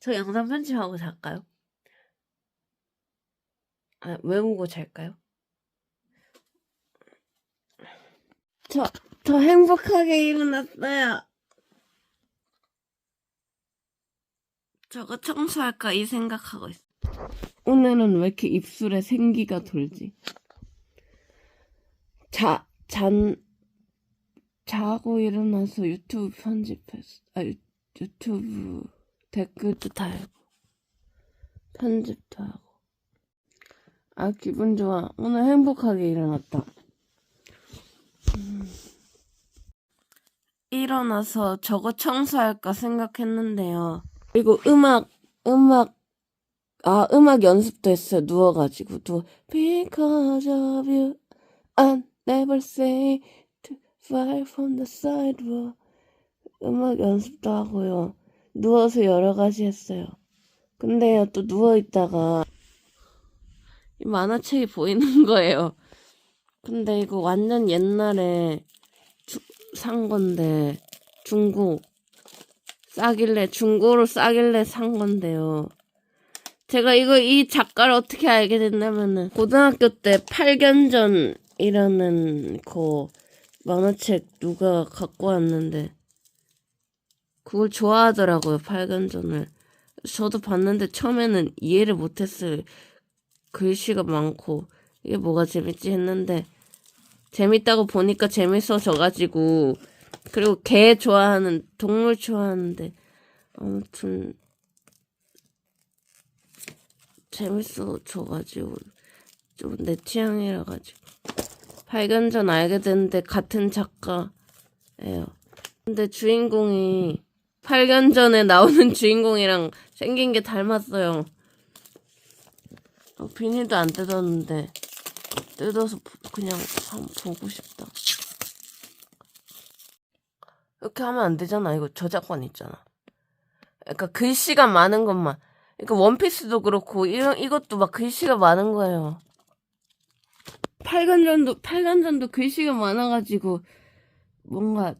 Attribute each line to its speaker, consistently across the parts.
Speaker 1: 저 영상 편집하고 잘까요? 아, 외우고 잘까요? 저, 저 행복하게 일어났어요. 저거 청소할까 이 생각하고 있어. 오늘은 왜 이렇게 입술에 생기가 돌지? 자, 잔, 자고 일어나서 유튜브 편집했어. 아, 유, 유튜브 댓글도 달고, 편집도 하고. 아, 기분 좋아. 오늘 행복하게 일어났다. 음. 일어나서 저거 청소할까 생각했는데요. 그리고 음악, 음악, 아, 음악 연습도 했어요. 누워가지고. 누워. Because of you, I never say to fly from the sidewalk. 음악 연습도 하고요. 누워서 여러 가지 했어요. 근데요, 또 누워있다가, 이 만화책이 보이는 거예요. 근데 이거 완전 옛날에 주- 산 건데, 중고. 싸길래, 중고로 싸길래 산 건데요. 제가 이거, 이 작가를 어떻게 알게 됐냐면은, 고등학교 때 팔견전이라는 그 만화책 누가 갖고 왔는데, 그걸 좋아하더라고요, 팔견전을. 저도 봤는데 처음에는 이해를 못했어요. 글씨가 많고, 이게 뭐가 재밌지 했는데, 재밌다고 보니까 재밌어져가지고, 그리고 개 좋아하는, 동물 좋아하는데, 아무튼, 재밌어져가지고, 좀 내 취향이라 가지고. 발견 전 알게 됐는데, 같은 작가예요. 근데 주인공이, 팔견전에 나오는 주인공이랑 생긴 게 닮았어요. 어, 비닐도 안 뜯었는데, 뜯어서 보- 그냥 한번 보고 싶다. 이렇게 하면 안 되잖아. 이거 저작권 있잖아. 그러니까 글씨가 많은 것만. 그러니까 원피스도 그렇고 이, 이것도 막 글씨가 많은 거예요. 팔관전도 팔관전도 글씨가 많아가지고 뭔가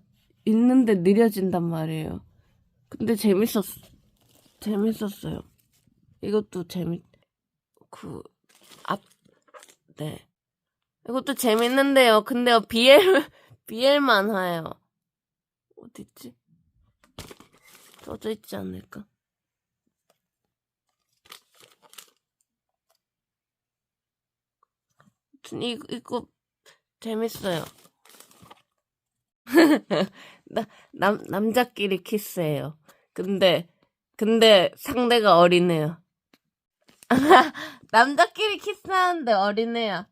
Speaker 1: 읽는데 느려진단 말이에요. 근데 재밌었 재밌었어요. 이것도 재밌 그앞 네. 이것도 재밌는데요. 근데요, BL, BL 만화예요. 어딨지? 써져 있지 않을까? 아무튼 이, 이거 재밌어요. 나, 남, 남자끼리 키스해요. 근데, 근데 상대가 어린애요. 남자끼리 키스하는데 어린애야.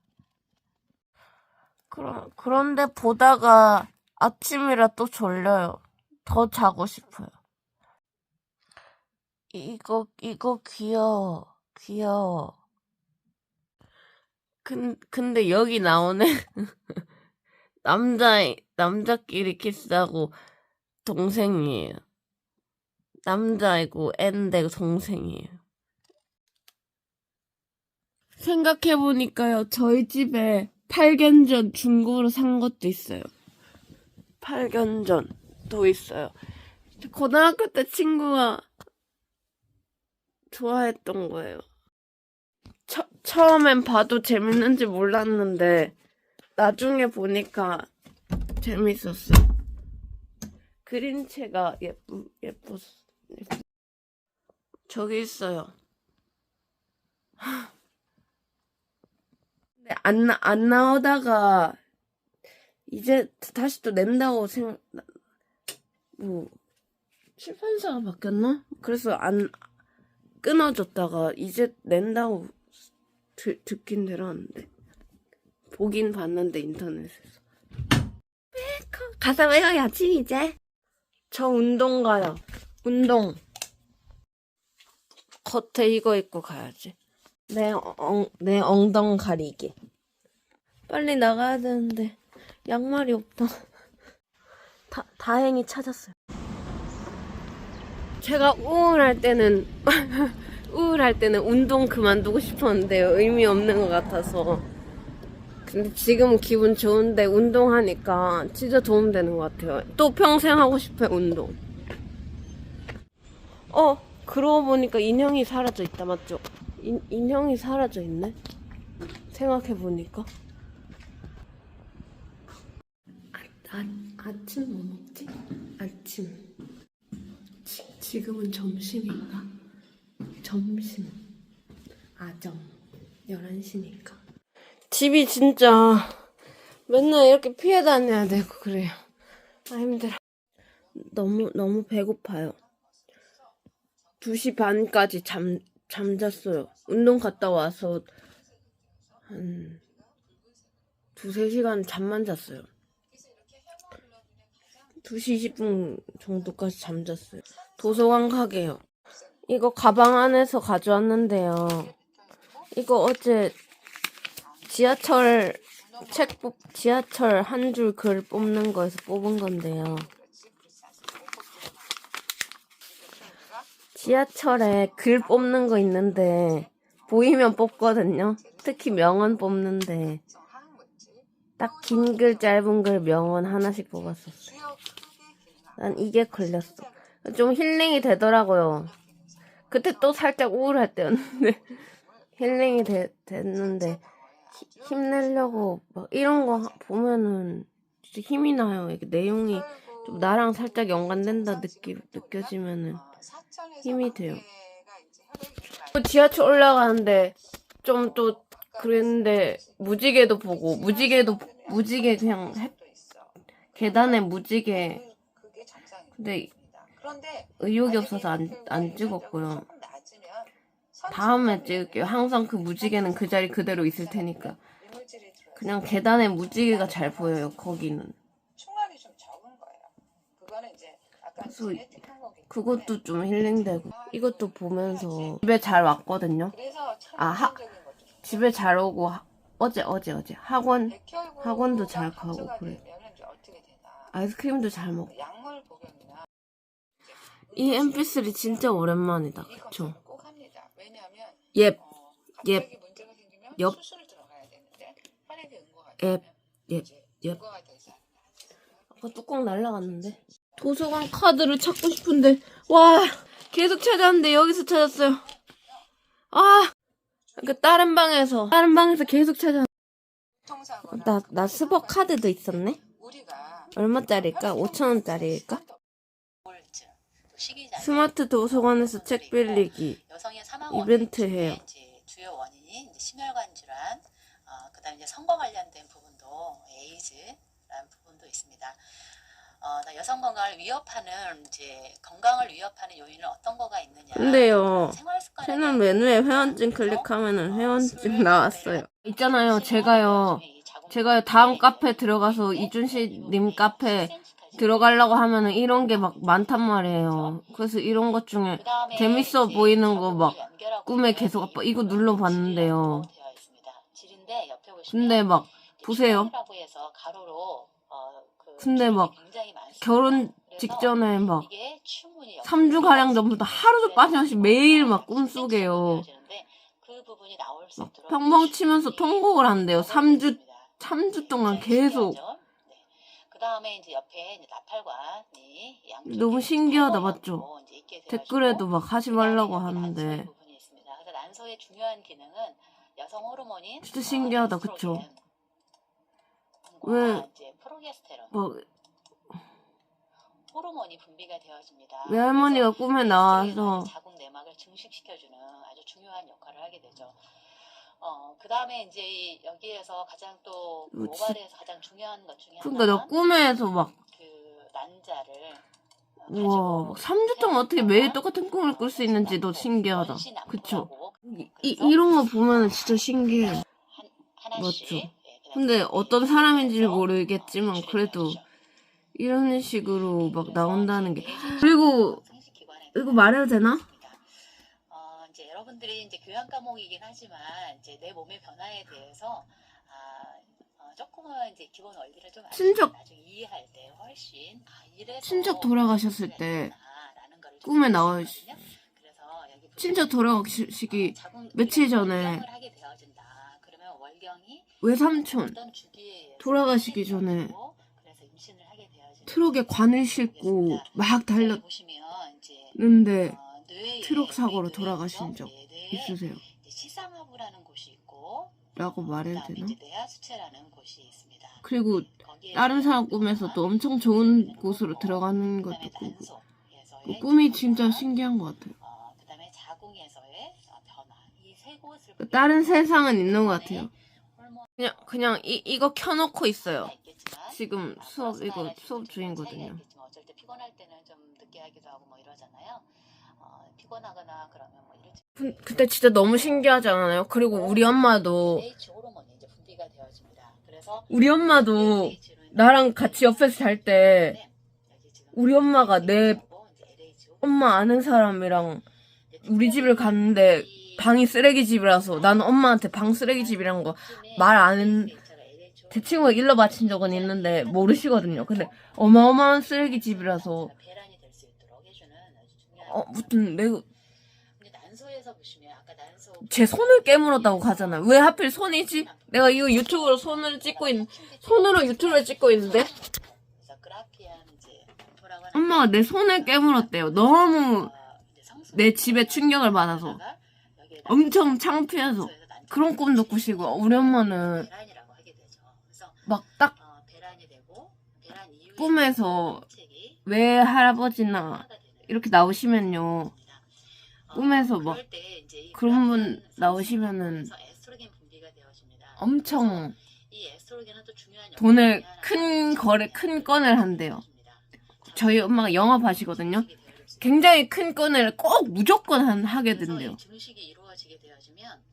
Speaker 1: 그런, 그런데 보다가 아침이라 또 졸려요. 더 자고 싶어요. 이거, 이거 귀여워. 귀여워. 근, 근데 여기 나오네. 남자, 남자끼리 키스하고 동생이에요. 남자이고 앤데 동생이에요. 생각해보니까요, 저희 집에 팔견전 중고로 산 것도 있어요. 팔견전도 있어요. 고등학교 때 친구가 좋아했던 거예요. 처, 처음엔 봐도 재밌는지 몰랐는데, 나중에 보니까 재밌었어요. 그림체가 예쁘, 예뻤, 예쁘. 저기 있어요. 근데 안, 나- 안 나오다가 이제 다시 또 낸다고 생각, 뭐, 출판사가 바뀌었나? 그래서 안, 끊어졌다가 이제 낸다고 드, 듣긴 들었는데. 보긴 봤는데, 인터넷에서. 가서 외워야지, 이제. 저 운동 가요. 운동. 겉에 이거 입고 가야지. 내, 엉, 내 엉덩 가리개. 빨리 나가야 되는데, 양말이 없다. 다, 다행히 찾았어요. 제가 우울할 때는, 우울할 때는 운동 그만두고 싶었는데요. 의미 없는 것 같아서. 지금 기분 좋은데 운동하니까 진짜 도움 되는 것 같아요. 또 평생 하고 싶어요, 운동. 어, 그러고 보니까 인형이 사라져 있다 맞죠? 인, 인형이 사라져 있네. 생각해 보니까. 아, 아, 아침 뭐 먹지? 아침. 지, 지금은 점심인가? 점심. 아점. 11시니까. 집이 진짜 맨날 이렇게 피해 다녀야 되고 그래요. 아 힘들어. 너무 너무 배고파요. 2시 반까지 잠 잠잤어요. 운동 갔다 와서 한 두세 시간 잠만 잤어요. 2시 20분 정도까지 잠잤어요. 도서관 가게요. 이거 가방 안에서 가져왔는데요. 이거 어제 지하철 책 뽑, 지하철 한 줄 글 뽑는 거에서 뽑은 건데요. 지하철에 글 뽑는 거 있는데 보이면 뽑거든요. 특히 명언 뽑는데 딱 긴 글 짧은 글 명언 하나씩 뽑았었어요. 난 이게 걸렸어. 좀 힐링이 되더라고요. 그때 또 살짝 우울할 때였는데 힐링이 되, 됐는데 히- 힘내려고 막 이런 거 하- 보면은 진짜 힘이 나요. 이게 내용이 좀 나랑 살짝 연관된다 느끼, 느껴지면은 힘이 돼요. 또 지하철 올라가는데 좀 또 그랬는데 무지개도 보고 무지개도 무지개 그냥 해- 계단에 무지개 근데 의욕이 없어서 안, 안 찍었고요. 다음에 찍을게요. 항상 그 무지개는 그 자리 그대로 있을 테니까. 그냥 계단에 무지개가 잘 보여요. 거기는.
Speaker 2: 총알이 좀 적은 거예요. 그거는 이제 아까
Speaker 1: 그래서 그것도 좀 힐링되고. 이것도 보면서 집에 잘 왔거든요. 아, 하- 집에 잘 오고 하- 어제 어제 어제 학원 학원도 잘 가고 그래. 아이스크림도 잘 먹고.
Speaker 2: 이
Speaker 1: MP3 진짜 오랜만이다.
Speaker 2: 이
Speaker 1: 그쵸?
Speaker 2: 검사를 꼭 합니다. 왜냐하면
Speaker 1: 예.
Speaker 2: 어,
Speaker 1: 예.
Speaker 2: 갑자기 문제가 생기면
Speaker 1: 옆.
Speaker 2: 수술을 들어가야 되는데 혈액이 응고가
Speaker 1: 예. 예. 예. 아까 뚜껑 날라갔는데. 도서관 카드를 찾고 싶은데 와 계속 찾았는데 여기서 찾았어요. 아, 그 다른 방에서 다른 방에서 계속 찾아.
Speaker 2: 교통사고나
Speaker 1: 나 나 스버 카드도 있었네. 얼마짜리일까? 5천 원짜리일까? 스마트 도서관에서 책 빌리기. 이벤트 해요.
Speaker 3: 이제 주요 원인이 이제 심혈관 질환, 어, 그다음에 이제 성과 관련된 부분도 에이즈라는 부분도 있습니다. 어, 나 여성 건강을 위협하는 이제 건강을 위협하는 요인은 어떤 거가 있느냐?
Speaker 1: 근데요. 채널 메뉴에 회원증 클릭하면은
Speaker 3: 어,
Speaker 1: 회원증
Speaker 3: 술,
Speaker 1: 나왔어요. 있잖아요. 제가요. 제가요 다음 카페 들어가서
Speaker 3: 그리고
Speaker 1: 이준식님
Speaker 3: 이
Speaker 1: 카페
Speaker 3: 10cm까지
Speaker 1: 들어가려고 하면은 이런 게 막 많단 말이에요. 그래서 이런 것 중에 재밌어 보이는 거 막 꿈에 계속
Speaker 3: 이
Speaker 1: 아빠 이거
Speaker 3: 부분은
Speaker 1: 눌러봤는데요. 근데 막 보세요.
Speaker 3: 어, 그
Speaker 1: 근데 막. 결혼 직전에 막
Speaker 3: 이게 충분히
Speaker 1: 3주 가량 전부터 하루도 빠짐없이 매일 막 꿈속에요. 그막 평범 치면서
Speaker 3: 이
Speaker 1: 통곡을 한대요. 3주
Speaker 3: 있습니다.
Speaker 1: 3주 동안 계속.
Speaker 3: 그 다음에 이제 옆에 이제 나팔관이 양쪽에
Speaker 1: 너무 신기하다, 맞죠?
Speaker 3: 이제 있게 돼가지고
Speaker 1: 댓글에도 막 하지 말라고
Speaker 3: 그다음에
Speaker 1: 하는데
Speaker 3: 난소의 부분이 있습니다. 그래서 난소의 중요한 기능은 여성 호르몬인
Speaker 1: 진짜 신기하다,
Speaker 3: 어,
Speaker 1: 그쵸? 왜-
Speaker 3: 이제 프로게스테론
Speaker 1: 막
Speaker 3: 호르몬이 분비가 되어집니다.
Speaker 1: 외할머니가
Speaker 3: 그래서
Speaker 1: 꿈에
Speaker 3: 에스트로겐은
Speaker 1: 나와서
Speaker 3: 자궁 내막을 증식시켜주는 아주 중요한 역할을 하게 되죠. 어, 그 다음에 이제 이- 여기에서 가장 또
Speaker 1: 이거 진-
Speaker 3: 모발에서 가장 중요한 것 중에
Speaker 1: 그러니까 나
Speaker 3: 하나가
Speaker 1: 꿈에서 막
Speaker 3: 그 난자를 어,
Speaker 1: 우와 막 3주 동안 어떻게 매일 똑같은 꿈을 꿀 수 있는지 도 신기하다. 그쵸? 이, 이, 이런 거 보면 진짜 신기해. 맞죠?
Speaker 3: 예,
Speaker 1: 근데 어떤 모르겠지만
Speaker 3: 어,
Speaker 1: 그래도
Speaker 3: 출연해야죠.
Speaker 1: 이런 식으로 막 나온다는 게 그리고 이거 말해도 되나?
Speaker 3: 여러분들이 이제 교양 과목이긴 하지만 이제 내 몸의 변화에 대해서 아, 어, 조금은 이제 기본 원리를 좀 알고
Speaker 1: 친척-
Speaker 3: 나중에 이해할 때 훨씬 아, 이래서
Speaker 1: 친척 돌아가셨을 때
Speaker 3: 이랬구나라는 거를 좀
Speaker 1: 꿈에
Speaker 3: 알수
Speaker 1: 나와
Speaker 3: 있거든요. 그래서 여기 보시면
Speaker 1: 친척 돌아가시기
Speaker 3: 어, 자궁-
Speaker 1: 며칠 전에
Speaker 3: 월경을 하게 되어진다. 그러면 월경이
Speaker 1: 외삼촌
Speaker 3: 어떤 주기에
Speaker 1: 돌아가시기 전에
Speaker 3: 그래서 임신을 하게 되어지는
Speaker 1: 트럭에 관을 싣고 막
Speaker 3: 여기
Speaker 1: 달렸는데
Speaker 3: 보시면 이제 어,
Speaker 1: 트럭 사고로 돌아가신 적
Speaker 3: 네,
Speaker 1: 있으세요?
Speaker 3: 시사마부라는 곳이 있고
Speaker 1: 라고 말해야 되나? 그리고 다른 사람 꿈에서 또 엄청 좋은 곳으로 들어가는 것도 꾸고 그 꿈이 진짜 신기한 것 같아요.
Speaker 3: 어, 그
Speaker 1: 다른 세상은 있는 것 같아요. 그냥 그냥 이 이거 켜놓고 있어요. 지금
Speaker 3: 아,
Speaker 1: 수업 이거 수업
Speaker 3: 좀
Speaker 1: 중이거든요.
Speaker 3: 어쩔 때 피곤할 때는 좀 늦게 하기도 하고 뭐 이러잖아요. 어, 피곤하거나 그러면 뭐 이럴 때
Speaker 1: 근- 근데 진짜 너무 신기하지 않아요? 그리고 우리 엄마도
Speaker 3: LH 호르몬이 이제 분비가 되어집니다. 그래서
Speaker 1: 우리 엄마도
Speaker 3: LH 로
Speaker 1: 나랑 같이 옆에서 잘 때
Speaker 3: 여기 지금
Speaker 1: 우리 엄마가 내
Speaker 3: 하고 이제 LH 호르몬
Speaker 1: 엄마 아는 사람이랑 우리 집을 갔는데 방이 쓰레기 집이라서 나는 엄마한테 방 쓰레기 집이란 거말안제 친구가 일러 바친 적은 있는데 모르시거든요. 근데 어마어마한 쓰레기 집이라서
Speaker 3: 배란이 될 수 있도록 해주는 아주 중요한
Speaker 1: 어 무튼
Speaker 3: 난소
Speaker 1: 제 손을 깨물었다고 가잖아. 왜 하필 손이지? 내가 이거 유튜브로 손을 찍고 있는 손으로 유튜브를 찍고 있는데 엄마가 내 손을 깨물었대요. 너무
Speaker 3: 성수
Speaker 1: 내 집에 충격을 받아서 엄청 창피해서 그런 꿈도 꾸시고 우리 엄마는
Speaker 3: 배란이라고 하게 되죠. 그래서
Speaker 1: 막딱
Speaker 3: 어,
Speaker 1: 꿈에서 왜 할아버지나 이렇게 나오시면요.
Speaker 3: 어,
Speaker 1: 꿈에서 막
Speaker 3: 이제 이
Speaker 1: 그런 분 나오시면은. 엄청 돈을 큰 거래 큰 건을 한대요.
Speaker 3: 되어집니다.
Speaker 1: 저희 엄마가 영업하시거든요. 굉장히 큰 건을 꼭 무조건 한, 하게 된대요.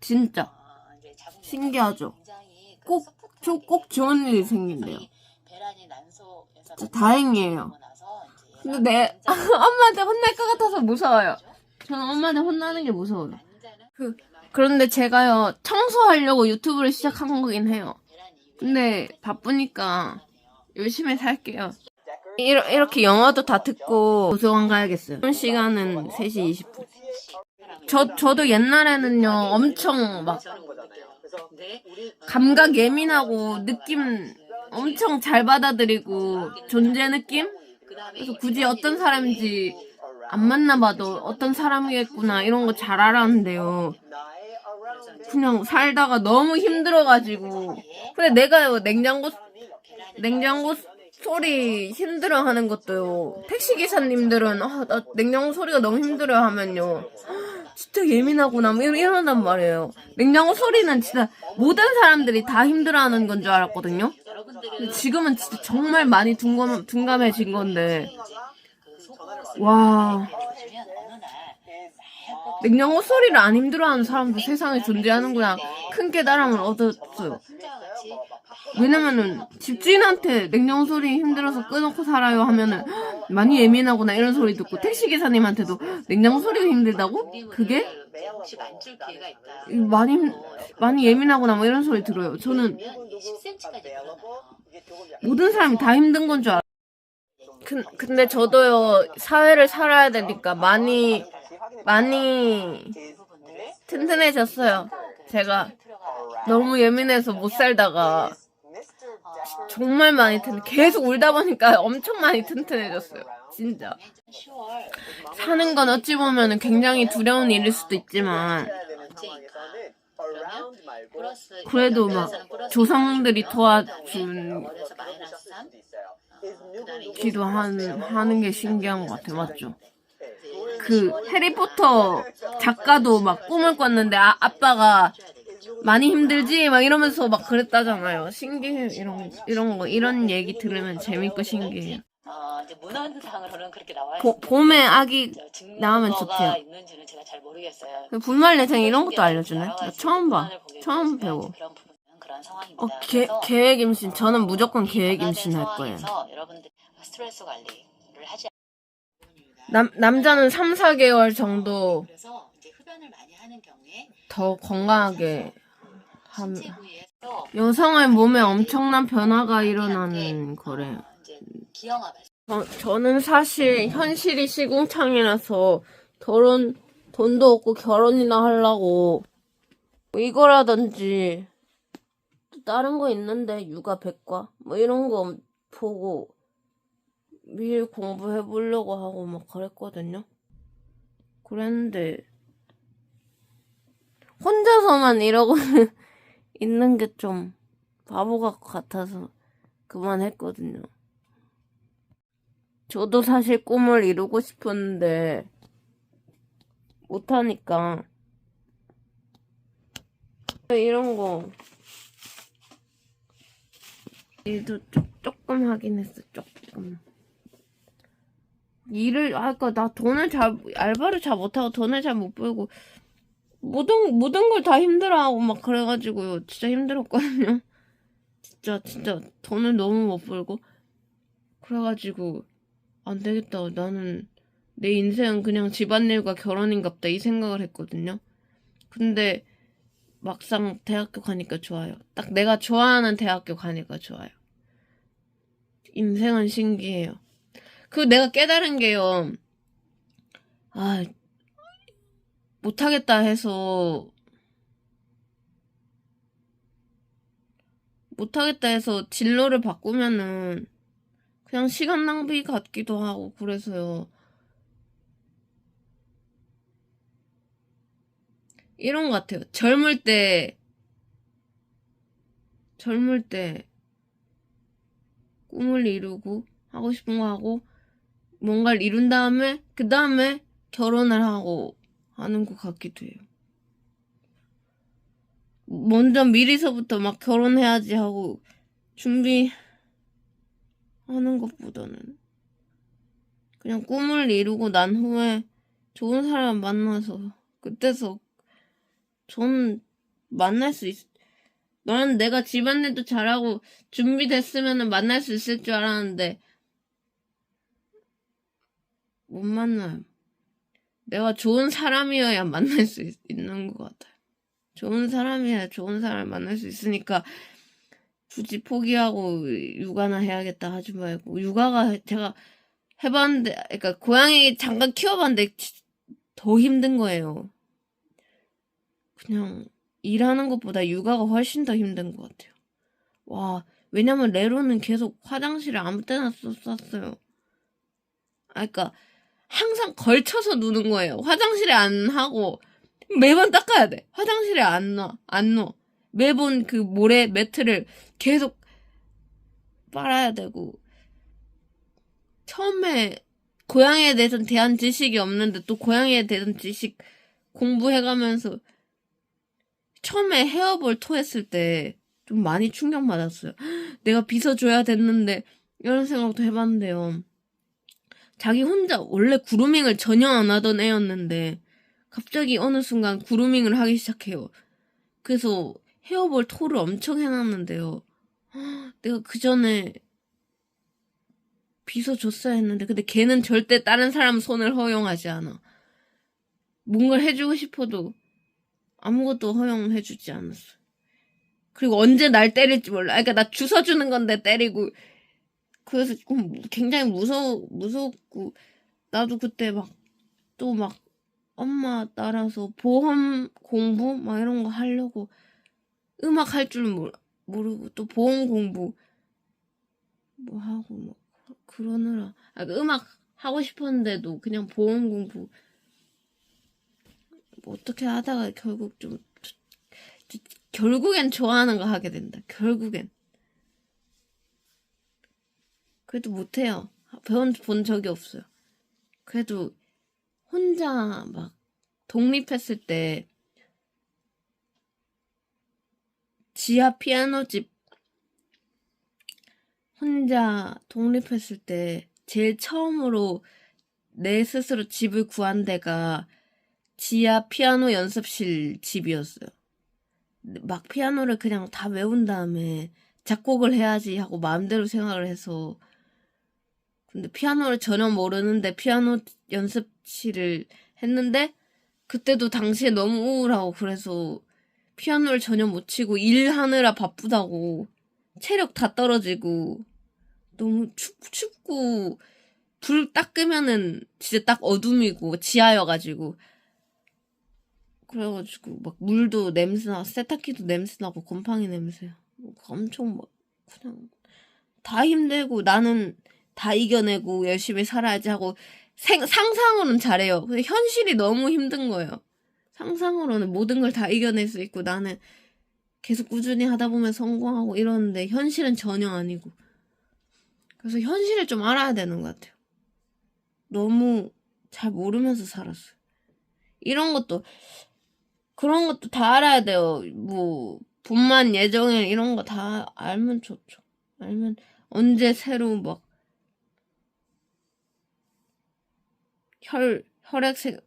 Speaker 1: 진짜.
Speaker 3: 어,
Speaker 1: 신기하죠?
Speaker 3: 굉장히 그
Speaker 1: 꼭,
Speaker 3: 소프트하게
Speaker 1: 저꼭 좋은 일이 생긴대요. 진짜 다행이에요. 근데 내 엄마한테 혼날 것 같아서 무서워요. 저는 엄마한테 혼나는 게 무서워요. 그- 그런데 제가요, 청소하려고 유튜브를 시작한 거긴 해요. 근데 바쁘니까. 열심히 살게요. 이러, 이렇게 영어도 다 듣고 도서관 가야겠어요. 지금 시간은 3시 20분. 저, 저도 옛날에는요, 엄청 막 감각 예민하고 느낌 엄청 잘 받아들이고 존재 느낌? 그래서
Speaker 3: 이
Speaker 1: 굳이 어떤 사람인지 안 만나봐도 어떤 사람이겠구나 이런 거 잘 알았는데요. 그냥 살다가 너무 힘들어가지고. 근데 내가요, 냉장고, 냉장고 소리 힘들어하는 것도요. 택시 기사님들은, 아, 나 냉장고 소리가 너무 힘들어 하면요. 진짜 예민하구나, 뭐 이러- 이러단 말이에요. 냉장고 소리는 진짜 모든 사람들이 다 힘들어하는 건 줄 알았거든요.
Speaker 3: 여러분들은
Speaker 1: 지금은 진짜 정말 많이 둔감, 둔감해진 건데, 와. 냉장고 소리를 안 힘들어하는 사람도 세상에 존재하는구나. 큰 깨달음을 얻었어요. 왜냐면은 집주인한테 냉장고 소리 힘들어서 끄놓고 살아요 하면은 많이 예민하구나 이런 소리 듣고 택시 기사님한테도 냉장고 소리가 힘들다고? 그게? 많이 힘- 많이 예민하구나 뭐 이런 소리 들어요. 저는
Speaker 3: 10cm까지 늘어나요.
Speaker 1: 모든 사람이 다 힘든 건 줄 알아요. 근, 근데 저도요 사회를 살아야 되니까 많이 많이 튼튼해졌어요. 제가 너무 예민해서 못 살다가 정말 많이 튼 계속 울다 보니까 엄청 많이 튼튼해졌어요. 진짜.
Speaker 3: 10월
Speaker 1: 사는 건 어찌 보면 굉장히 두려운 일일 수도 있지만 그래도 막 조상들이 도와준
Speaker 3: 월에서 마이너스 3 그다음에 이제
Speaker 1: 기도하는 하는 게 신기한 것 같아요. 맞죠? 그 해리포터 작가도 막 꿈을 꿨는데 아, 아빠가 많이 힘들지 막 이러면서 막 그랬다잖아요. 신기해 이런 이런 거 이런 얘기 들으면 재밌고 신기해요.
Speaker 3: 어, 이제 문헌상으로는 그렇게 나와
Speaker 1: 보,
Speaker 3: 있습니다.
Speaker 1: 봄에 아기
Speaker 3: 증거가
Speaker 1: 나오면 좋대요.
Speaker 3: 있는지는 제가 잘 모르겠어요.
Speaker 1: 분말 내장 이런 것도 알려주네. 나 처음 봐. 처음 배워.
Speaker 3: 이제 그런 부분은 그런 상황입니다.
Speaker 1: 어, 계,
Speaker 3: 그래서
Speaker 1: 계획 임신. 저는 무조건
Speaker 3: 이
Speaker 1: 계획 임신 할 거예요.
Speaker 3: 상황에서 여러분들 스트레스 관리를 하지.
Speaker 1: 남, 남자는 3, 4개월 정도
Speaker 3: 그래서 이제 흡연을 많이 하는 경우에
Speaker 1: 더 건강하게 함, 여성의 몸에 엄청난 변화가 일어나는 거래요.
Speaker 3: 어, 발
Speaker 1: 저, 저는 사실 현실이 시궁창이라서 결혼, 돈도 없고 결혼이나 하려고 뭐 이거라든지 또 다른 거 있는데 육아 백과 뭐 이런 거 보고 미리 공부해 보려고 하고 막 그랬거든요. 그랬는데 혼자서만 이러고 있는 게 좀 바보 같아서 그만했거든요. 저도 사실 꿈을 이루고 싶었는데 못하니까 이런 거 일도 조, 조금 하긴 했어 조금 일을 아까 나 돈을 잘 알바를 잘 못하고 돈을 잘 못 벌고 모든 모든 걸 다 힘들어하고 막 그래가지고 진짜 힘들었거든요. 진짜 진짜 돈을 너무 못 벌고 그래가지고 안 되겠다. 나는 내 인생은 그냥 집안일과 결혼인갑다 이 생각을 했거든요. 근데 막상 대학교 가니까 좋아요. 딱 내가 좋아하는 대학교 가니까 좋아요. 인생은 신기해요. 그 내가 깨달은 게요. 아, 못하겠다 해서 못하겠다 해서 진로를 바꾸면은 그냥 시간 낭비 같기도 하고 그래서요. 이런 것 같아요. 젊을 때 젊을 때 꿈을 이루고 하고 싶은 거 하고 뭔가를 이룬 다음에 그 다음에 결혼을 하고 하는 것 같기도 해요. 먼저 미리서부터 막 결혼해야지 하고 준비하는 것보다는 그냥 꿈을 이루고 난 후에 좋은 사람 만나서 그때서 전 만날 수 있, 너는 내가 집안일도 잘하고 준비됐으면 만날 수 있을 줄 알았는데 못 만나요. 내가 좋은 사람이어야 만날 수 있, 있는 것 같아요. 좋은 사람이야 좋은 사람을 만날 수 있으니까 굳이 포기하고 육아나 해야겠다 하지 말고 육아가 제가 해봤는데 그러니까 고양이 잠깐 키워봤는데 더 힘든 거예요. 그냥 일하는 것보다 육아가 훨씬 더 힘든 것 같아요. 와 왜냐면 레로는 계속 화장실에 아무 때나 썼어요. 아 그러니까 항상 걸쳐서 누는 거예요. 화장실에 안 하고 매번 닦아야 돼. 화장실에 안 넣어. 안 넣어. 매번 그 모래 매트를 계속 빨아야 되고 처음에 고양이에 대해서는 대한 지식이 없는데 또 고양이에 대한 지식 공부해가면서 처음에 헤어볼 토했을 때 좀 많이 충격받았어요. 내가 빗어줘야 됐는데 이런 생각도 해봤는데요. 자기 혼자 원래 구루밍을 전혀 안 하던 애였는데 갑자기 어느 순간 구루밍을 하기 시작해요. 그래서 헤어볼 토를 엄청 해놨는데요. 내가 그 전에 빗어줬어야 했는데 근데 걔는 절대 다른 사람 손을 허용하지 않아. 뭔가를 해주고 싶어도 아무것도 허용해주지 않았어. 그리고 언제 날 때릴지 몰라. 그러니까 나 주워 주는 건데 때리고 그래서 좀 굉장히 무서 무섭고 나도 그때 막 또 막 엄마 따라서 보험 공부 막 이런 거 하려고 음악 할 줄 모르고 또 보험 공부 뭐 하고 막 그러느라 아, 그 음악 하고 싶었는데도 그냥 보험 공부 뭐 어떻게 하다가 결국 좀 결국엔 좋아하는 거 하게 된다. 결국엔 그래도 못해요. 배운 본 적이 없어요. 그래도 혼자 막 독립했을 때 지하 피아노 집 혼자 독립했을 때 제일 처음으로 내 스스로 집을 구한 데가 지하 피아노 연습실 집이었어요. 막 피아노를 그냥 다 외운 다음에 작곡을 해야지 하고 마음대로 생각을 해서 근데 피아노를 전혀 모르는데 피아노 연습실을 했는데 그때도 당시에 너무 우울하고 그래서 피아노를 전혀 못 치고 일하느라 바쁘다고 체력 다 떨어지고 너무 춥, 춥고 불 딱 끄면은 진짜 딱 어둠이고 지하여가지고 그래가지고 막 물도 냄새나 세탁기도 냄새나고 곰팡이 냄새. 엄청 막 그냥 다 힘들고 나는 다 이겨내고 열심히 살아야지 하고 생, 상상으로는 잘해요. 근데 현실이 너무 힘든 거예요. 상상으로는 모든 걸 다 이겨낼 수 있고 나는 계속 꾸준히 하다 보면 성공하고 이러는데 현실은 전혀 아니고. 그래서 현실을 좀 알아야 되는 것 같아요. 너무 잘 모르면서 살았어요. 이런 것도 그런 것도 다 알아야 돼요. 뭐 분만 예정일 이런 거 다 알면 좋죠. 알면 언제 새로 막 혈, 혈액 생,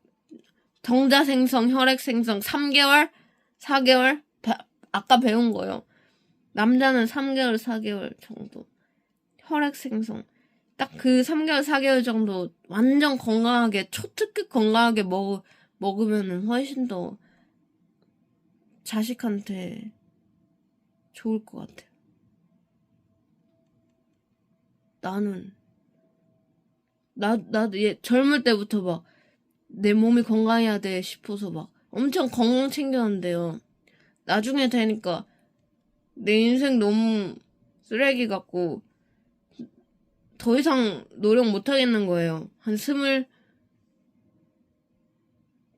Speaker 1: 정자 생성, 혈액 생성 3개월, 4개월 배- 아까 배운 거요. 남자는 3개월, 4개월 정도 혈액 생성. 딱 그 3개월, 4개월 정도 완전 건강하게 초특급 건강하게 먹 먹으면은 훨씬 더 자식한테 좋을 것 같아요. 나는 나 나도 얘 젊을 때부터 막 내 몸이 건강해야 돼 싶어서 막 엄청 건강 챙겼는데요. 나중에 되니까 내 인생 너무 쓰레기 같고 더 이상 노력 못 하겠는 거예요. 한 스물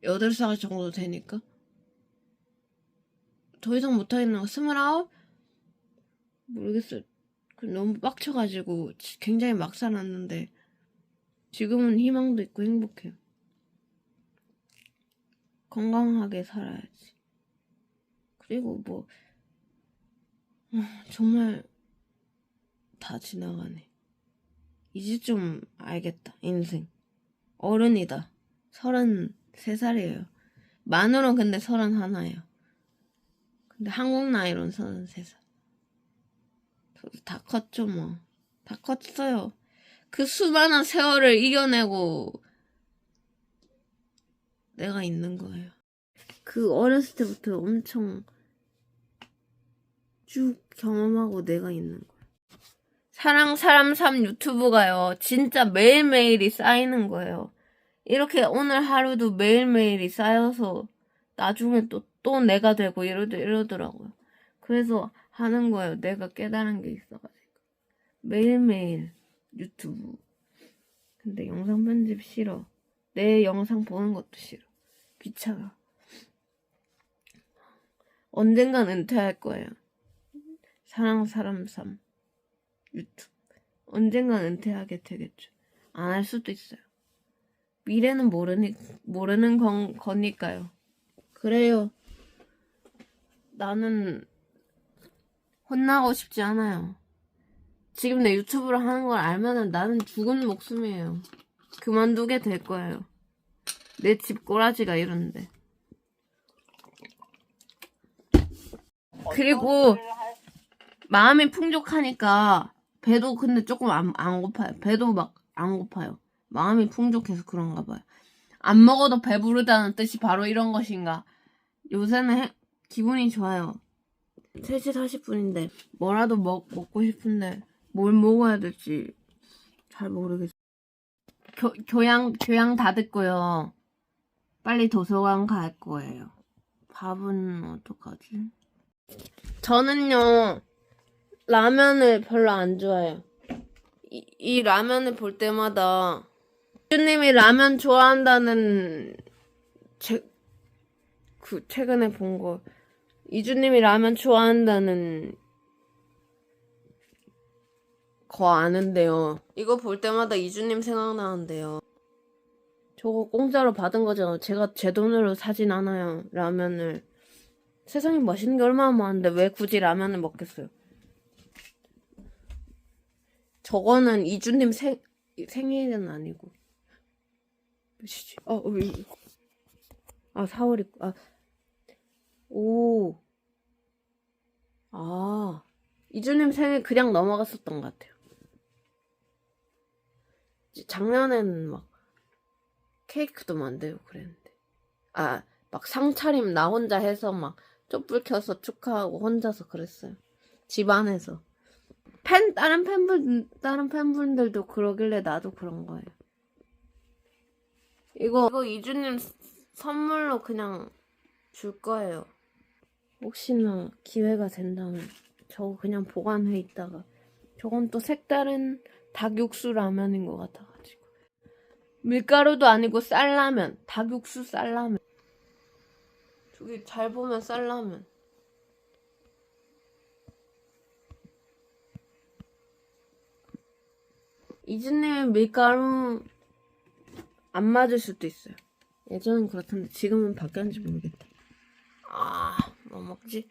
Speaker 1: 여덟 살 정도 되니까 더 이상 못 하겠는 거 스물아홉 모르겠어요. 그 너무 빡쳐가지고 지- 굉장히 막 살았는데 지금은 희망도 있고 행복해요. 건강하게 살아야지. 그리고 뭐 아, 정말 다 지나가네. 이제 좀 알겠다. 인생. 어른이다. 서른 세 살이에요. 만으로 근데 서른 하나예요. 근데 한국 나이로는 서른 세 살. 저도 다 컸죠 뭐. 다 컸어요. 그 수많은 세월을 이겨내고 내가 있는 거예요. 그 어렸을 때부터 엄청 쭉 경험하고 내가 있는 거예요. 사랑 사람 삶 유튜브가요. 진짜 매일매일이 쌓이는 거예요. 이렇게 오늘 하루도 매일매일이 쌓여서 나중에 또, 또 내가 되고 이러더, 이러더라고요. 그래서 하는 거예요. 내가 깨달은 게 있어가지고. 매일매일 유튜브. 근데 영상 편집 싫어. 내 영상 보는 것도 싫어. 귀찮아. 언젠간 은퇴할 거예요. 사랑 사람 삶 유튜브. 언젠간 은퇴하게 되겠죠. 안 할 수도 있어요. 미래는 모르니 모르는 건, 거니까요. 그래요. 나는 혼나고 싶지 않아요. 지금 내 유튜브를 하는 걸 알면은 나는 죽은 목숨이에요. 그만두게 될 거예요. 내 집 꼬라지가 이런데. 그리고 마음이 풍족하니까 배도 근데 조금 안, 안 고파요. 배도 막 안 고파요. 마음이 풍족해서 그런가 봐요. 안 먹어도 배부르다는 뜻이 바로 이런 것인가. 요새는 해- 기분이 좋아요. 3시 40분인데 뭐라도 먹, 먹고 싶은데 뭘 먹어야 될지 잘 모르겠어요. 교, 교양, 교양 다 듣고요. 빨리 도서관 갈 거예요. 밥은 어떡하지? 저는요, 라면을 별로 안 좋아해요. 이, 이 라면을 볼 때마다, 주님이 라면 좋아한다는, 제, 그, 최근에 본 거, 이주님이 라면 좋아한다는 거 아는데요. 이거 볼 때마다 이주님 생각나는데요. 저거 공짜로 받은 거잖아요. 제가 제 돈으로 사진 않아요. 라면을. 세상에 맛있는 게 얼마나 많은데 왜 굳이 라면을 먹겠어요? 저거는 이주님 생, 생일은 아니고. 몇이지? 어, 어, 이- 아, 4월 있고, 아, 오. 아, 이주님 생일 그냥 넘어갔었던 것 같아요. 작년에는 막 케이크도 만들고 그랬는데. 아, 막 상차림 나 혼자 해서 막 촛불 켜서 축하하고 혼자서 그랬어요. 집 안에서. 팬, 다른 팬분, 다른 팬분들도 그러길래 나도 그런 거예요. 이거, 이거 이주님 스- 선물로 그냥 줄 거예요. 혹시나 기회가 된다면 저거 그냥 보관해 있다가 저건 또 색다른 닭육수 라면인 것 같아가지고 밀가루도 아니고 쌀라면. 닭육수 쌀라면. 저기 잘 보면 쌀라면. 이즈님은 밀가루 안 맞을 수도 있어요. 예전엔 그렇던데 지금은 바뀌었는지 모르겠다. 아, 뭐 먹지?